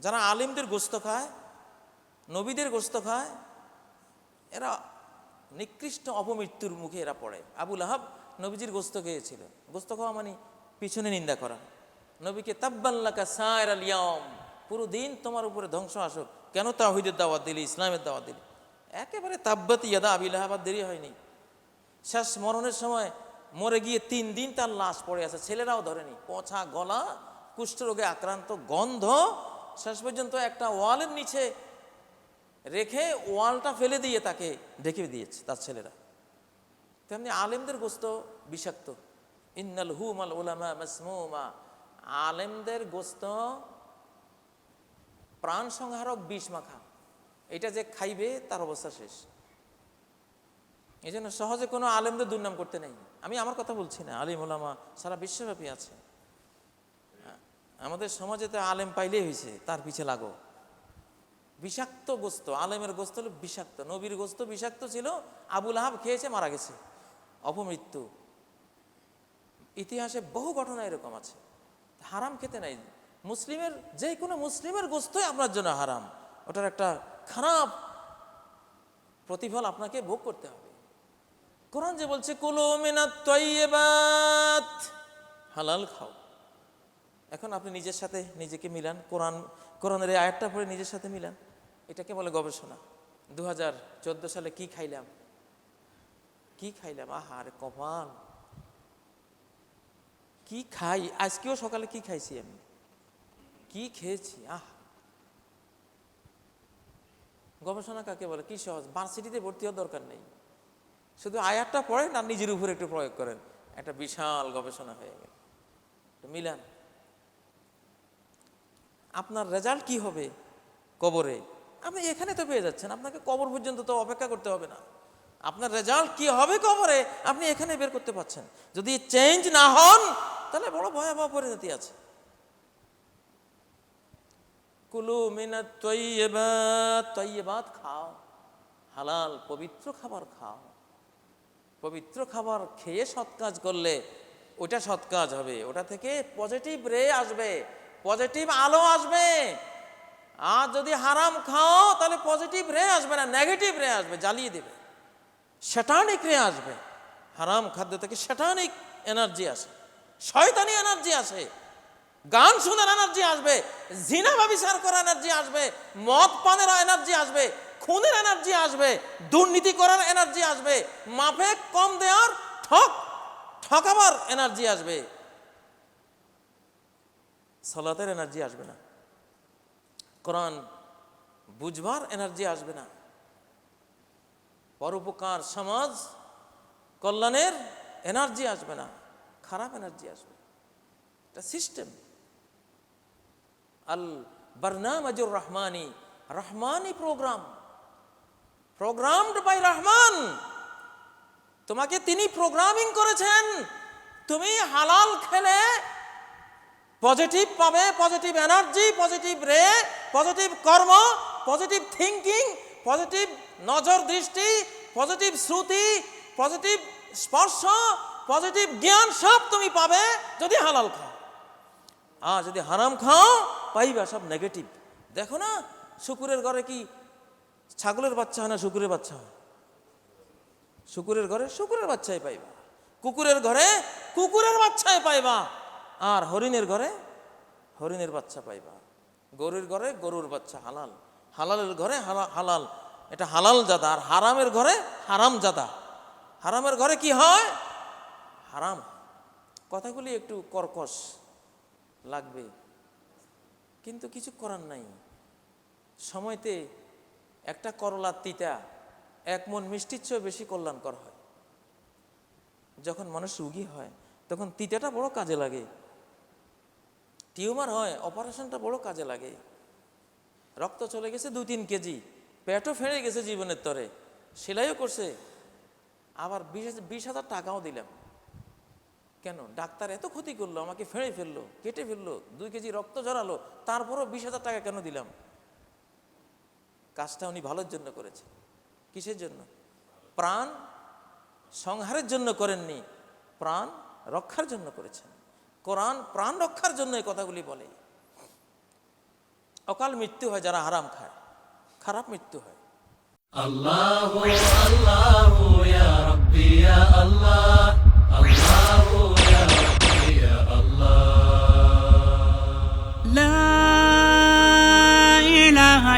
যারা আলিমদের গোস্ত খায়, নবীদের গোস্ত খায়, এরা নিকৃষ্ট অপমৃত্যুর মুখে এরা পড়ে। আবুল আহাব নবীজির গোস্ত খেয়েছিল। গোস্ত খাওয়া মানে পিছনে নিন্দা করা। নবীকে তাব্বাল্লাকা সায়ের আলিয়ম পুরো দিন তোমার উপরে ধ্বংস আসুক। কেন তাহিদের দাওয়াত দিলি, ইসলামের দাওয়াত দিলি? একেবারে তাব্বাতি ইয়াদা আবিল আহাবার দেরি হয়নি। শেষ মরণের সময় মরে গিয়ে তিন দিন তার লাশ পড়ে আছে। ছেলেরাও ধরেনি। পচা গলা, কুষ্ঠরোগে আক্রান্ত, গন্ধ, শেষ পর্যন্ত একটা ওয়ালের নিচে রেখে ওয়ালটা ফেলে দিয়ে তাকে ঢেকে দিয়েছে তার ছেলেরা। তেমনি আলেমদের গোস্ত বিষাক্ত। ইন্নাল হুমাল উলামা মাসমুমা। আলেমদের গোস্ত প্রাণ সংহারক বিষ মাখা। এটা যে খাইবে, তার অবস্থা শেষ। এই জন্য সহজে কোনো আলেমদের দুর্নাম করতে নেই। আমি আমার কথা বলছি না, আলিম ওলামা সারা বিশ্বব্যাপী আছে। আমাদের সমাজে তো আলেম পাইলেই হয়েছে, তার পিছে লাগো। বিষাক্ত গোস্ত, আলেমের গোস্ত হলো বিষাক্ত। নবীর গোস্ত বিষাক্ত ছিল আবুল আহাব খেয়েছে, মারা গেছে। অপমৃত্যু। ইতিহাসে বহু ঘটনা এরকম আছে। হারাম খেতে নাই। মুসলিমের যে কোনো মুসলিমের গোস্তই আপনার জন্য হারাম। ওটার একটা খারাপ প্রতিফল আপনাকে ভোগ করতে হবে। কোরআন যে বলছে, কুলু মিনাত তৈবাত হালাল খাও। এখন আপনি নিজের সাথে নিজেকে মিলান, কোরআন, কোরআনের এই আয়াতটা পড়ে নিজের সাথে মিলান। এটাকে বলে গবেষণা। দু হাজার চোদ্দ সালে কি খাইলাম? কি খাইলাম? আহা, আরে কপাল। কি খাই? আজকেও সকালে কি খাইছি আমি? কি খেয়েছি? আহ। গবেষণা কাকে বলে? কি সহজ? ভার্সিটিতে ভর্তি হওয়ার দরকার নেই। শুধু আয়াতটা পড়েন আর নিজের উপরে একটু প্রয়োগ করেন। একটা বিশাল গবেষণা হয়ে গেল। মিলান, আপনার রেজাল্ট কি হবে কবরে? আপনি এখানে তো পেয়ে যাচ্ছেন, আপনাকে কবর পর্যন্ত তো অপেক্ষা করতে হবে না। আপনার রেজাল্ট কি হবে কবরে? আপনি এখানে বের করতে পারছেন। যদি চেঞ্জ না হন, তাহলে বড় ভয়াবহ পরিণতি আছে। কুলু মিনাত তৈবাত তৈবাত খাও। হালাল পবিত্র খাবার খাও। পবিত্র খাবার খেয়ে সৎ কাজ করলে ওটা সৎ কাজ হবে। ওটা থেকে পজিটিভ রে আসবে। পজিটিভ আলো আসবে। আর যদি হারাম খাও, তাহলে পজিটিভ রে আসবে না নেগেটিভ রে আসবে, জ্বালিয়ে দেবে। শ্যাটানিক রে আসবে। হারাম খাদ্য থেকে শ্যাটানিক এনার্জি আসে। শয়তানি এনার্জি আসে। গান শোনার এনার্জি আসবে। জিনা ব্যবচার করার এনার্জি আসবে। মদ পানের এনার্জি আসবে। খুনের এনার্জি আসবে, দুর্নীতি করার এনার্জি আসবে, মাফে কম দেওয়ার ঠক, ঠকাবার এনার্জি আসবে। সলাতের এনার্জি আসবে না। কোরআন বুঝবার এনার্জি আসবে না। পরোপকার সমাজ কল্যাণের এনার্জি আসবে না। খারাপ এনার্জি আসবে। এটা সিস্টেম আল বারনামাজুর রহমানি রহমানি প্রোগ্রাম প্রোগ্রামড বাই রহমান তোমাকে তিনি প্রোগ্রামিং করেছেন। তুমি হালাল খেলে পজিটিভ পাবে positive energy positive ray positive কর্ম পজিটিভ থিঙ্কিং পজিটিভ নজর দৃষ্টি পজিটিভ শ্রুতি পজিটিভ স্পর্শ পজিটিভ জ্ঞান সব তুমি পাবে যদি হালাল খাও। আর যদি হারাম খাও, পাইবা সব নেগেটিভ দেখো না, শুকুরের ঘরে কি ছাগলের বাচ্চা হয় না, শুকুরের বাচ্চা হয়? শুকুরের ঘরে শুকুরের বাচ্চাই পাইবা। কুকুরের ঘরে কুকুরের বাচ্চাই পাইবা। আর হরিণের ঘরে হরিণের বাচ্চা পাইবা। গরুর ঘরে গরুর বাচ্চা, হালাল। হালালের ঘরে হালা- হালাল। এটা হালাল জাদা। আর হারামের ঘরে হারাম জাদা। হারামের ঘরে কি হয়? হারাম। কথাগুলি একটু কর্কশ লাগবে। কিন্তু কিছু করার নাই। সময়তে একটা করলার তিতা, এক মন মিষ্টির চেয়েও বেশি কল্যাণকর হয়। যখন মানুষ রুগী হয়, তখন তিতাটা বড় কাজে লাগে। টিউমার হয়, অপারেশনটা বড় কাজে লাগে। রক্ত চলে গেছে দু তিন কেজি, পেটও ফেড়ে গেছে জীবনের তরে। সেলাইও করছে। আবার বিশ বিশ হাজার টাকাও দিলাম। কেন? ডাক্তার এত ক্ষতি করল, আমাকে ফেড়ে ফেলল, কেটে ফেলল, দুই কেজি রক্ত জড়ালো তারপরও বিশ হাজার টাকা কেন দিলাম? কাজটা উনি ভালোর জন্য করেছে কিসের জন্য? প্রাণ সংহারের জন্য করেননি, প্রাণ রক্ষার জন্য করেছেন। কোরআন প্রাণ রক্ষার জন্য এই কথাগুলি বলে। অকাল মৃত্যু হয় যারা হারাম খায়, খারাপ মৃত্যু হয়। لا